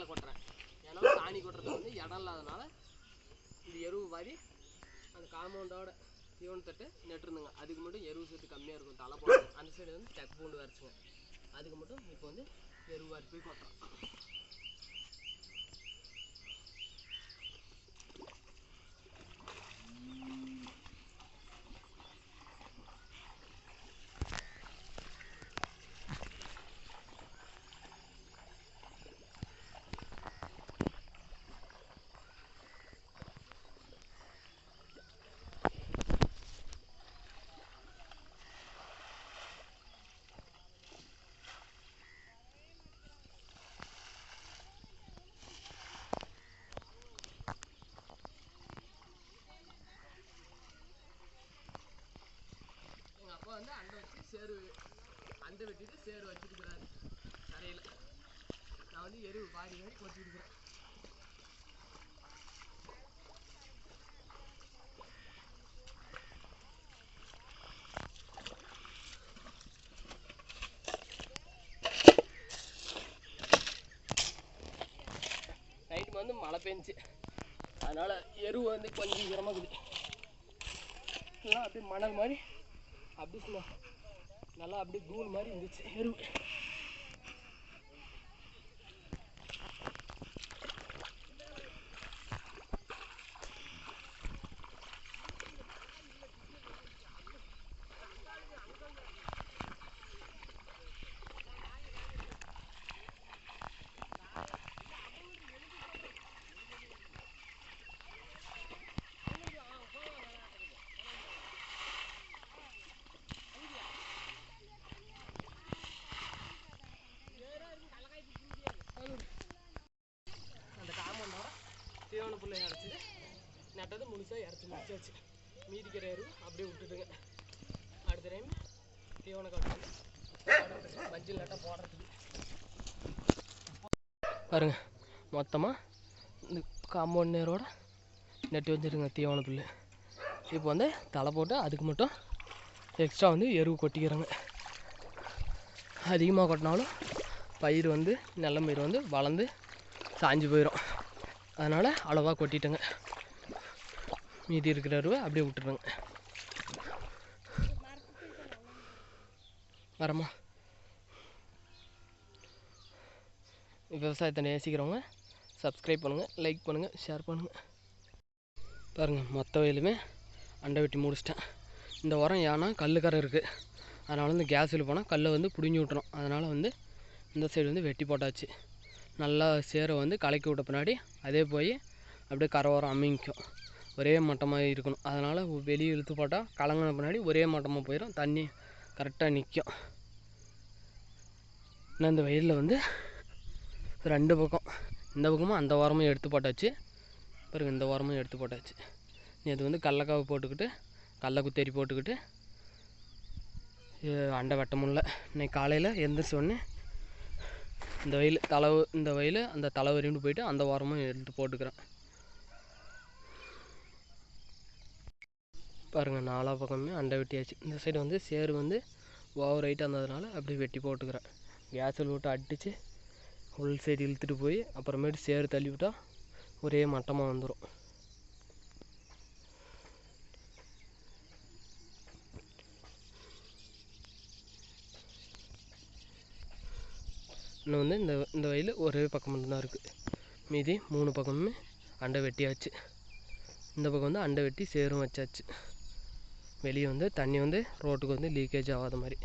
சாணியில் கொட்டுறேன். ஏன்னா சாணி கொட்டுறது வந்து இடம் இல்லாதனால இந்த எருவு வாரி அந்த காம்பவுண்டோட தீவன தட்டு நெட்டுருந்துங்க. அதுக்கு மட்டும் எருவு சத்து கம்மியாக இருக்கும். தலை போட்டு அந்த சைடு வந்து தெக்கு பூண்டு வரைச்சிங்க. அதுக்கு மட்டும் இப்போ வந்து எருவு வாரி போய் கொட்டுறோம். வந்து அண்டை வச்சு சேரு அண்டை வெட்டிட்டு சேரு வச்சுருக்கிறாரு. தரையில். நான் வந்து எருவு வாரி மாதிரி கொட்டிருக்கிறேன் நைட்டு வந்து மழை பெஞ்சுச்சு அதனால் எருவு வந்து கொஞ்சம் ஈரமாக இருக்குது எல்லாம் அப்படியே மணல் மாதிரி அப்படி சும்மா நல்லா அப்படியே கூல் மாதிரி இருந்துச்சு. எருவு. நட்டது முழுசாக இறச்சி முடிச்சாச்சு. மீதி கிடையாது அப்படியே விட்டுட்டுங்க. அடுத்த டைம் தீவன காட்டு மஞ்சள் நட்டை போடுறதுக்கு. பாருங்க மொத்தமாக இந்த காம்பவுண்ட் நேரோட நெட்டி வச்சுருங்க தீவன புல் இப்போ வந்து தலை போட்டு அதுக்கு மட்டும் எக்ஸ்ட்ரா வந்து எருவு கொட்டிக்கிறாங்க. அதிகமாக கொட்டினாலும் பயிர் வந்து நல்ல பயிர் வந்து வளர்ந்து சாஞ்சு போயிடும் அதனால் அளவாக கொட்டிட்டேங்க. மீதி இருக்கிற அருவை அப்படியே விட்டுருங்க வரமா? விவசாயத்தை நேசிக்கிறவங்க சப்ஸ்கிரைப் பண்ணுங்கள் லைக் பண்ணுங்கள் ஷேர் பண்ணுங்கள் பாருங்கள் மொத்த வயலுமே அண்டை வெட்டி முடிச்சிட்டேன். இந்த உரம் ஏன்னா கல்லுக்கரை இருக்குது அதனால் வந்து கேஸில் போனால் கல்லை வந்து பிடுங்கி விட்டுரும். அதனால் வந்து இந்த சைடு வந்து வெட்டி போட்டாச்சு. நல்லா சேரை வந்து கலக்கி விட்ட பின்னாடி அதே போய் அப்படியே கரை ஓரம் அமைக்கும். ஒரே மட்டமாக இருக்கணும். அதனால் வெளியே இழுத்து போட்டால் கலங்கின பின்னாடி ஒரே மட்டமாக போயிடும் தண்ணி கரெக்டாக நிற்கும் இன்னும் இந்த வயலில் வந்து ரெண்டு பக்கம். இந்த பக்கமும் அந்த ஓரமும் எடுத்து போட்டாச்சு. பிறகு இந்த ஓரமும் எடுத்து போட்டாச்சு. இது வந்து கடலக்காவை போட்டுக்கிட்டு கடல குத்தேரி போட்டுக்கிட்டு அண்டை வெட்ட முடில இன்னைக்கு காலையில் எழுந்திரிச்ச உடனே இந்த வயல் தலை இந்த வயல் அந்த தலை வரையும் போயிட்டு அந்த ஓரமும் எடுத்து போட்டுக்கிறேன். பாருங்கள் நாலா பக்கமே அண்டை வெட்டியாச்சு. இந்த சைடு வந்து சேரு வந்து ஓவர் ஹைட்டாக இருந்ததுனால அப்படியே வெட்டி போட்டுக்கிறேன். கேஸில் விட்டு அடித்து உள் சைடு இழுத்துட்டு போய் அப்புறமேட்டு சேரு தள்ளி விட்டால் ஒரே மட்டமாக வந்துடும் இன்னும் வந்து இந்த இந்த வயல் ஒரே பக்கம் மட்டும்தான் இருக்குது மீதி மூணு பக்கமுமே அண்டை வெட்டியாச்சு. இந்த பக்கம் வந்து அண்டை வெட்டி சேரும் வச்சாச்சு. வெளியே வந்து தண்ணி வந்து ரோட்டுக்கு வந்து லீக்கேஜ் ஆகாத மாதிரி.